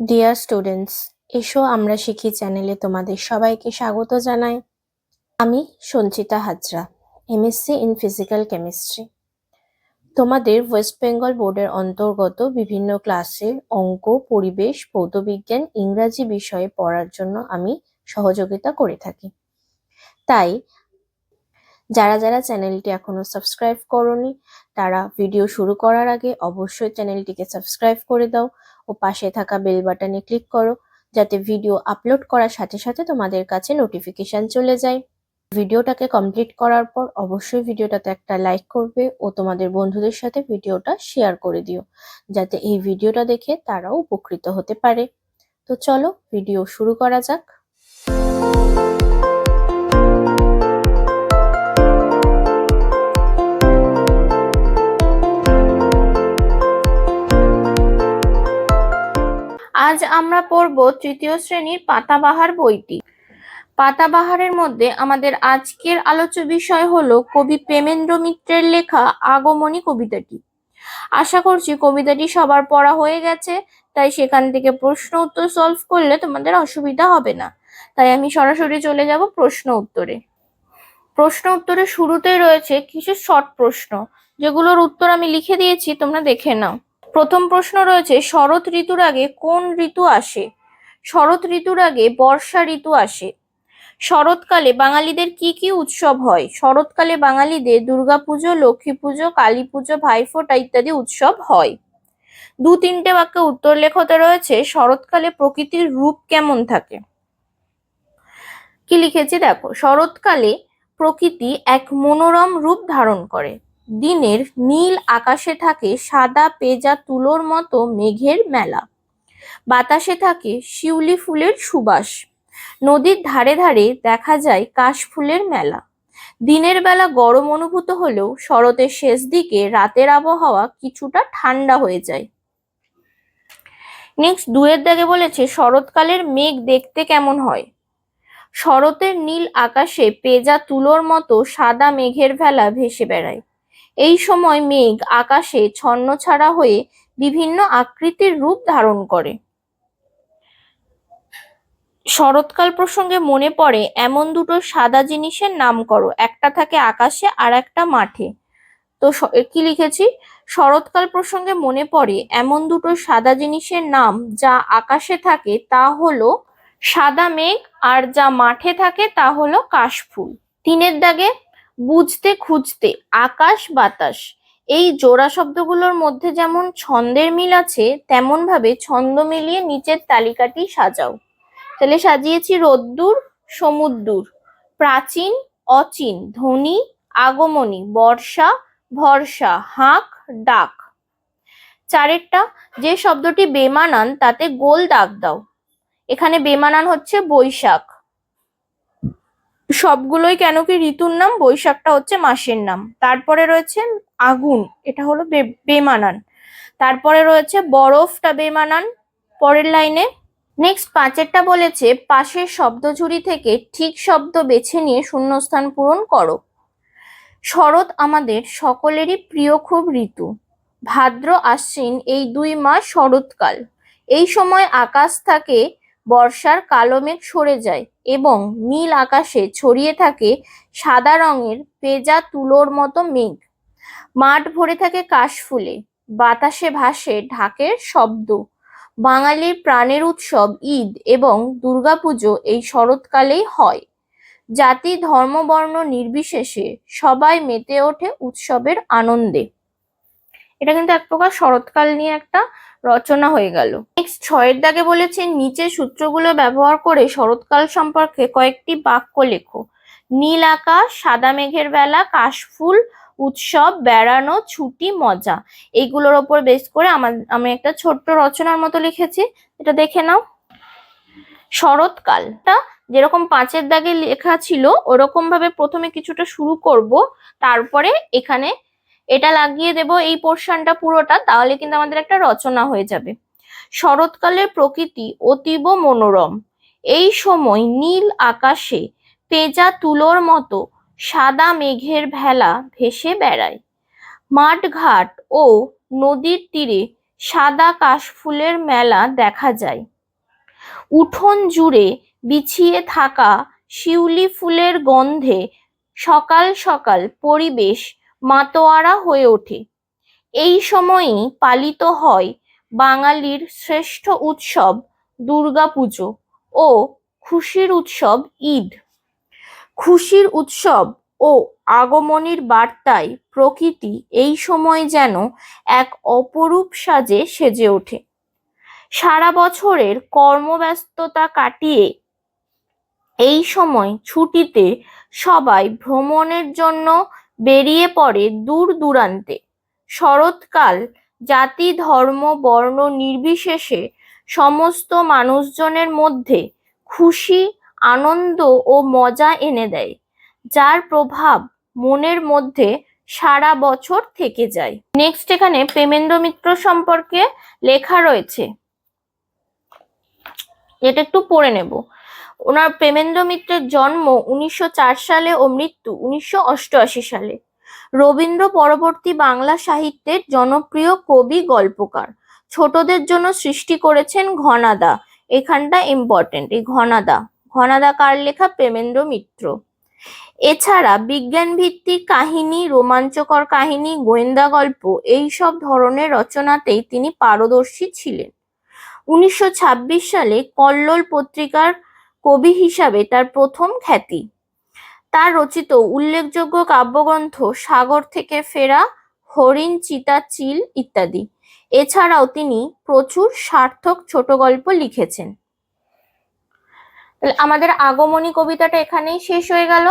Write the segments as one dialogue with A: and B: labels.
A: Dear students এসো আমরা শিখি চ্যানেলে তোমাদের সবাইকে স্বাগত জানাই। আমি Sanchita Hazra MSc in physical chemistry তোমাদের ওয়েস্ট বেঙ্গল বোর্ডের অন্তর্গত বিভিন্ন ক্লাসের অঙ্ক, পরিবেশ, ভৌতবিজ্ঞান, ইংরাজি বিষয়ে পড়ার জন্য আমি সহযোগিতা করে থাকি। তাই যারা যারা চ্যানেলটি এখনও সাবস্ক্রাইব করনি, তারা ভিডিও শুরু করার আগে অবশ্যই চ্যানেলটিকে সাবস্ক্রাইব করে দাও ও পাশে থাকা বেল বাটনে ক্লিক করো যাতে ভিডিও আপলোড করার সাথে সাথে তোমাদের কাছে নোটিফিকেশন চলে যায়। ভিডিওটাকে কমপ্লিট করার পর অবশ্যই ভিডিওটাতে একটা লাইক করবে ও তোমাদের বন্ধুদের সাথে ভিডিওটা শেয়ার করে দিও, যাতে এই ভিডিওটা দেখে তারাও উপকৃত হতে পারে। তো চলো, ভিডিও শুরু করা যাক।
B: আজ আমরা পড়ব তৃতীয় শ্রেণির পাতাবাহার বইটি। পাতাবাহারের মধ্যে আমাদের আজকের আলোচ্য বিষয় হলো কবি প্রেমেন্দ্র মিত্রের লেখা আগমনী কবিতাটি। আশা করছি কবিতাটি সবার পড়া হয়ে গেছে, তাই সেখান থেকে প্রশ্ন উত্তর সলভ করলে তোমাদের অসুবিধা হবে না। তাই আমি সরাসরি চলে যাব প্রশ্ন উত্তরে। প্রশ্ন উত্তরের শুরুতেই রয়েছে কিছু শর্ট প্রশ্ন, যেগুলোর উত্তর আমি লিখে দিয়েছি, তোমরা দেখে নাও। প্রথম প্রশ্ন রয়েছে, শরৎ ঋতুর আগে কোন ঋতু আসে? শরৎ ঋতুর আগে বর্ষা ঋতু আসে। শরৎকালে বাঙালিদের কি কি উৎসব হয়? শরৎকালে বাঙালিদের দুর্গাপুজো লক্ষ্মী পুজো কালী পুজো ভাইফোঁটা ইত্যাদি উৎসব হয়। দু তিনটে বাক্যে উত্তর লেখতে রয়েছে, শরৎকালে প্রকৃতির রূপ কেমন থাকে? কি লিখেছি? দেখো, শরৎকালে প্রকৃতি এক মনোরম রূপ ধারণ করে। দিনের নীল আকাশে থাকে সাদা পেজা তুলোর মতো মেঘের মেলা। বাতাসে থাকে শিউলি ফুলের সুবাস। নদীর ধারে ধারে দেখা যায় কাশফুলের মেলা। দিনের বেলা গরম অনুভূত হলেও শরতের শেষ দিকে রাতের আবহাওয়া কিছুটা ঠান্ডা হয়ে যায়। নেক্সট দুয়ের দাগে বলেছে, শরৎকালের মেঘ দেখতে কেমন হয়? শরতের নীল আকাশে পেজা তুলোর মতো সাদা মেঘের ভেলা ভেসে বেড়ায়। এই সময় মেঘ আকাশে ছন্নছাড়া হয়ে বিভিন্ন আকৃতির রূপ ধারণ করে। শরৎকাল প্রসঙ্গে মনে পড়ে, এমন দুটো সাদা জিনিসের নাম করো একটা থাকে আকাশে আর একটা মাঠে। তো কি লিখেছি? শরৎকাল প্রসঙ্গে মনে পড়ে, এমন দুটো সাদা জিনিসের নাম যা আকাশে থাকে তা হলো সাদা মেঘ আর যা মাঠে থাকে তা হলো কাশফুল। তিনের দাগে বুঝতে খুঁজতে, আকাশ বাতাস। এই জোড়া শব্দগুলোর মধ্যে যেমন ছন্দের মিল আছে তেমন ভাবে ছন্দ মিলিয়ে নিচের তালিকাটি সাজাও। তাহলে সাজিয়েছি রোদ্দুর, সমুদ্দুর। প্রাচীন, অচিন, ধ্বনি, আগমনী, বর্ষা, ভরসা, হাঁক, ডাক। চারেরটা, যে শব্দটি বেমানান, তাতে গোল দাগ দাও। এখানে বেমানান হচ্ছে বৈশাখ। সবগুলোই কেন কি ঋতুর নাম? বৈশাখটা হচ্ছে মাসের নাম। তারপরে রয়েছে আগুন, এটা হলো বেমানান। তারপরে রয়েছে বরফটা বেমানান, পরের লাইনে। নেক্সট পাঁচেরটা বলেছে, পাশের শব্দঝুড়ি থেকে ঠিক শব্দ বেছে নিয়ে শূন্যস্থান পূরণ করো। শরৎ আমাদের সকলেরই প্রিয় খুব ঋতু। ভাদ্র, আশ্বিন, এই দুই মাস শরৎকাল। এই সময় আকাশ থাকে বর্ষার কালো মেঘ সরে যায় এবং নীল আকাশে ছড়িয়ে থাকে সাদা রঙের পেজা তুলোর মতো মেঘ। মাঠ ভরে থাকে কাশফুলে, বাতাসে ভাসে ঢাকের শব্দ। বাঙালির প্রাণের উৎসব ঈদ এবং দুর্গাপুজো এই শরৎকালেই হয়। জাতি, ধর্ম, বর্ণ নির্বিশেষে সবাই মেতে ওঠে উৎসবের আনন্দে। এটা কিন্তু এক প্রকার শরৎকাল নিয়ে একটা রচনা হয়ে গেল। নেক্সট ছয়ের দাগে বলেছে নিচে সূত্রগুলো ব্যবহার করে শরৎকাল সম্পর্কে কয়েকটি বাক্য লেখো। নীল আকাশ, সাদা মেঘের বেলা, কাশফুল, উৎসব, বেড়ানো, ছুটি, মজা। এইগুলোর ওপর বেস করে আমার, আমি একটা ছোট্ট রচনার মতো লিখেছি। এটা দেখে নাও। শরৎকালটা যেরকম পাঁচের দাগে লেখা ছিল ওরকম ভাবে প্রথমে কিছুটা শুরু করব। তারপরে এখানে এটা লাগিয়ে দেব এই পোর্শনটা পুরোটা, তাহলে কিন্তু আমাদের একটা রচনা হয়ে যাবে। শরৎকালের প্রকৃতি অতীব মনোরম। এই সময় নীল আকাশে পেজা তুলোর মতো সাদা মেঘের ভেলা ভেসে বেড়ায়। মাঠঘাট ও নদীর তীরে সাদা কাশফুলের মেলা দেখা যায়। উঠোন জুড়ে বিছিয়ে থাকা শিউলি ফুলের গন্ধে সকাল সকাল পরিবেশ মাতোয়ারা হয়ে ওঠে। এই সময়ই পালিত হয় বাঙালির শ্রেষ্ঠ উৎসব দুর্গাপুজো ও খুশির উৎসব ঈদ। খুশির উৎসব ও আগমনীর বার্তায় প্রকৃতি এই সময় যেন এক অপরূপ সাজে সেজে ওঠে। সারা বছরের কর্মব্যস্ততা কাটিয়ে এই সময় ছুটিতে সবাই ভ্রমণের জন্য বেরিয়ে পড়ে দূর দূরান্তে। শরৎকাল, জাতি, ধর্ম, বর্ণ নির্বিশেষে সমস্ত মানুষজনের মধ্যে খুশি, আনন্দ ও মজা এনে দেয়, যার প্রভাব মনের মধ্যে সারা বছর থেকে যায়। নেক্সট এখানে প্রেমেন্দ্র মিত্র সম্পর্কে লেখা রয়েছে। এটা একটু পড়ে নেব। ওনার প্রেমেন্দ্র মিত্রের জন্ম উনিশশো চার সালে ও মৃত্যু উনিশশো সালে। রবীন্দ্র পরবর্তী বাংলা সাহিত্যের জনপ্রিয় কবি গল্পকার। ছোটদের জন্য সৃষ্টি করেছেন ঘনাদা। এখানটা ইম্পর্টেন্ট এই ঘনাদা। ঘনাদা কার লেখা? প্রেমেন্দ্র মিত্র। এছাড়া বিজ্ঞান ভিত্তিক কাহিনী, রোমাঞ্চকর কাহিনী, গোয়েন্দা গল্প এই সব ধরনের রচনাতেই তিনি পারদর্শী ছিলেন। উনিশশো ছাব্বিশ সালে কল্লোল পত্রিকার কবি হিসাবে তার প্রথম খ্যাতি। তার রচিত উল্লেখযোগ্য কাব্যগ্রন্থ সাগর থেকে ফেরা, হরিণ, চিতা, চিল ইত্যাদি। এছাড়াও তিনি প্রচুর সার্থক ছোট গল্প লিখেছেন। আমাদের আগমনী কবিতাটা এখানেই শেষ হয়ে গেল।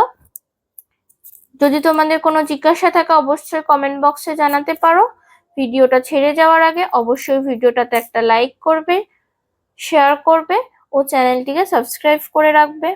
B: যদি তোমাদের কোনো জিজ্ঞাসা থাকে, অবশ্যই কমেন্ট বক্সে জানাতে পারো। ভিডিওটা ছেড়ে যাওয়ার আগে অবশ্যই ভিডিওটাতে একটা লাইক করবে শেয়ার করবে। ও চ্যানেলটিকে সাবস্ক্রাইব করে রাখবে।